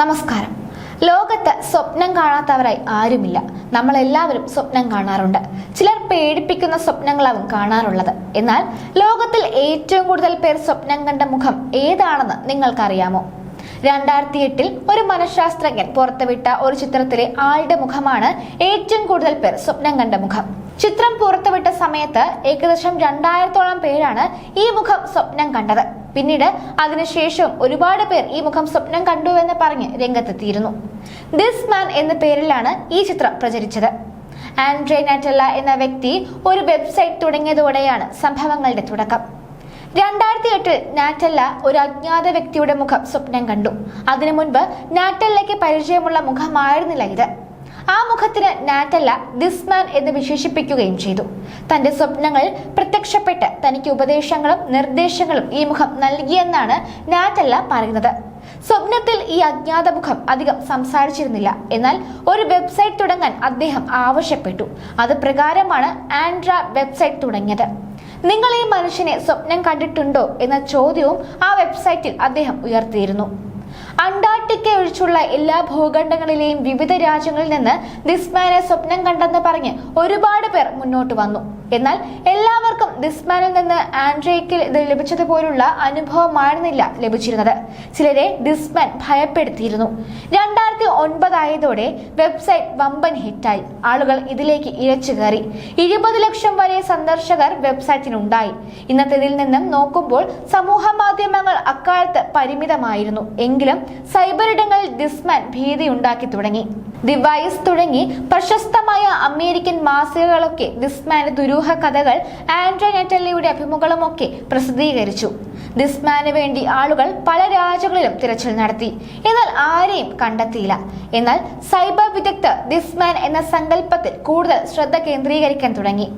നമസ്കാരം. ലോകത്ത് സ്വപ്നം കാണാത്തവരായി ആരുമില്ല. നമ്മളെല്ലാവരും സ്വപ്നം കാണാറുണ്ട്. ചിലർ പേടിപ്പിക്കുന്ന സ്വപ്നങ്ങളാവും കാണാറുള്ളത്. എന്നാൽ ലോകത്തിൽ ഏറ്റവും കൂടുതൽ പേർ സ്വപ്നം കണ്ട മുഖം ഏതാണെന്ന് നിങ്ങൾക്കറിയാമോ? രണ്ടായിരത്തി എട്ടിൽ ഒരു മനഃശാസ്ത്രജ്ഞൻ പുറത്തുവിട്ട ഒരു ചിത്രത്തിലെ ആളുടെ മുഖമാണ് ഏറ്റവും കൂടുതൽ പേർ സ്വപ്നം കണ്ട മുഖം. ചിത്രം പുറത്തുവിട്ട സമയത്ത് ഏകദേശം രണ്ടായിരത്തോളം പേരാണ് ഈ മുഖം സ്വപ്നം കണ്ടത്. പിന്നീട് അതിനുശേഷം ഒരുപാട് പേർ ഈ മുഖം സ്വപ്നം കണ്ടു എന്ന് പറഞ്ഞ് രംഗത്തെത്തിയിരുന്നു. ദിസ് മാൻ എന്ന പേരിലാണ് ഈ ചിത്രം പ്രചരിച്ചത്. ആൻഡ്രേ നാറ്റല്ല എന്ന വ്യക്തി ഒരു വെബ്സൈറ്റ് തുടങ്ങിയതോടെയാണ് സംഭവങ്ങളുടെ തുടക്കം. രണ്ടായിരത്തി എട്ടിൽ നാറ്റല്ല ഒരു അജ്ഞാത വ്യക്തിയുടെ മുഖം സ്വപ്നം കണ്ടു. അതിനു മുൻപ് നാറ്റല്ലയ്ക്ക് പരിചയമുള്ള മുഖമായിരുന്നില്ല ഇത്. ആ മുഖത്തിന് നാറ്റല്ല ദിസ് മാൻ എന്ന് വിശേഷിപ്പിക്കുകയും ചെയ്തു. തന്റെ സ്വപ്നങ്ങൾ പ്രത്യക്ഷപ്പെട്ട് തനിക്ക് ഉപദേശങ്ങളും നിർദ്ദേശങ്ങളും ഈ മുഖം നൽകിയെന്നാണ് നാറ്റല്ല പറയുന്നത്. സ്വപ്നത്തിൽ ഈ അജ്ഞാത മുഖം അധികം സംസാരിച്ചിരുന്നില്ല. എന്നാൽ ഒരു വെബ്സൈറ്റ് തുടങ്ങാൻ അദ്ദേഹം ആവശ്യപ്പെട്ടു. അത് പ്രകാരമാണ് ആൻഡ്ര വെബ്സൈറ്റ് തുടങ്ങിയത്. നിങ്ങൾ ഈ മനുഷ്യനെ സ്വപ്നം കണ്ടിട്ടുണ്ടോ എന്ന ചോദ്യവും ആ വെബ്സൈറ്റിൽ അദ്ദേഹം ഉയർത്തിയിരുന്നു. അന്റാർട്ടിക്ക ഒഴിച്ചുള്ള എല്ലാ ഭൂഖണ്ഡങ്ങളിലെയും വിവിധ രാജ്യങ്ങളിൽ നിന്ന് ദിസ്മാനെ സ്വപ്നം കണ്ടെന്ന് പറഞ്ഞ് ഒരുപാട് പേർ മുന്നോട്ട് വന്നു. എന്നാൽ എല്ലാവർക്കും ദിസ്മാനിൽ നിന്ന് ആൻഡ്രേക്ക് ലഭിച്ചതുപോലുള്ള അനുഭവമായിരുന്നില്ല ലഭിച്ചിരുന്നത്. ചിലരെ ഡിസ്മാൻ ഭയപ്പെടുത്തിയിരുന്നു. രണ്ടായിരത്തി ഒൻപതായതോടെ വെബ്സൈറ്റ് വമ്പൻ ഹിറ്റായി ആളുകൾ ഇതിലേക്ക് ഇരച്ചു കയറി. ഇരുപത് ലക്ഷം വരെ സന്ദർശകർ വെബ്സൈറ്റിനുണ്ടായി ഇന്നത്തേതിൽ നിന്നും നോക്കുമ്പോൾ സമൂഹ മാധ്യമങ്ങൾ അക്കാലത്ത് പരിമിതമായിരുന്നു. എങ്കിലും സൈബർ ഇടങ്ങളിൽ ദിസ്മാൻ ഭീതിയുണ്ടാക്കി തുടങ്ങി. ദി വൈസ് തുടങ്ങി പ്രശസ്തമായ അമേരിക്കൻ മാസികകളൊക്കെ ദിസ്മാന് ദുരൂഹ കഥകൾ ആൻഡ്രോ നെറ്റല്ലിയുടെ അഭിമുഖങ്ങളുമൊക്കെ പ്രസിദ്ധീകരിച്ചു. ദിസ്മാന് വേണ്ടി ആളുകൾ പല രാജ്യങ്ങളിലും തിരച്ചിൽ നടത്തി. എന്നാൽ ആരെയും കണ്ടെത്തിയില്ല. എന്നാൽ സൈബർ വിദഗ്ധർ ദിസ്മാൻ എന്ന സങ്കല്പത്തിൽ കൂടുതൽ ശ്രദ്ധ കേന്ദ്രീകരിക്കാൻ തുടങ്ങി.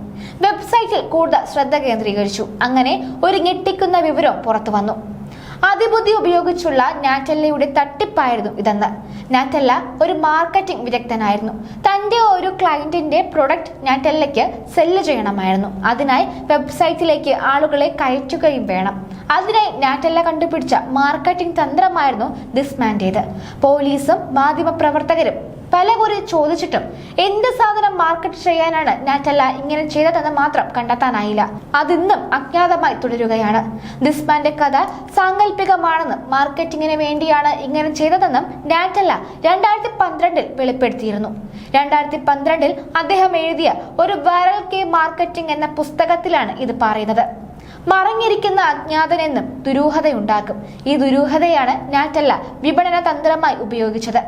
വെബ്സൈറ്റിൽ കൂടുതൽ ശ്രദ്ധ കേന്ദ്രീകരിച്ചു. അങ്ങനെ ഒരു ഞെട്ടിക്കുന്ന വിവരം പുറത്തു വന്നു. അതിബുദ്ധി ഉപയോഗിച്ചുള്ള നാറ്റല്ലയുടെ തട്ടിപ്പായിരുന്നു ഇതെന്ന്. നാറ്റല്ല ഒരു മാർക്കറ്റിംഗ് വിദഗ്ധനായിരുന്നു. തന്റെ ഒരു ക്ലയന്റിന്റെ പ്രൊഡക്റ്റ് നാറ്റല്ലയ്ക്ക് സെല്ല് ചെയ്യണമായിരുന്നു. അതിനായി വെബ്സൈറ്റിലേക്ക് ആളുകളെ കയറ്റുകയും വേണം. അതിനായി നാറ്റല്ല കണ്ടുപിടിച്ച മാർക്കറ്റിംഗ് തന്ത്രമായിരുന്നു ദിസ്മാന്റേത് പോലീസും മാധ്യമപ്രവർത്തകരും പലകുറി ചോദിച്ചിട്ടും എന്ത് സാധനം മാർക്കറ്റ് ചെയ്യാനാണ് നാറ്റല്ല ഇങ്ങനെ ചെയ്തതെന്ന് മാത്രം കണ്ടെത്താനായില്ല. അതിന്നും അജ്ഞാതമായി തുടരുകയാണ്. ദിസ്മാന്റെ കഥ സാങ്കല്പികമാണെന്നും മാർക്കറ്റിങ്ങിന് വേണ്ടിയാണ് ഇങ്ങനെ ചെയ്തതെന്നും നാറ്റല്ല രണ്ടായിരത്തി പന്ത്രണ്ടിൽ വെളിപ്പെടുത്തിയിരുന്നു. രണ്ടായിരത്തി പന്ത്രണ്ടിൽ അദ്ദേഹം എഴുതിയ ഒരു വൈറൽ കെ മാർക്കറ്റിംഗ് എന്ന പുസ്തകത്തിലാണ് ഇത് പറയുന്നത്. മറഞ്ഞിരിക്കുന്ന അജ്ഞാതനെന്നും ദുരൂഹതയുണ്ടാക്കും. ഈ ദുരൂഹതയാണ് നാറ്റല്ല വിപണന തന്ത്രമായി ഉപയോഗിച്ചത്.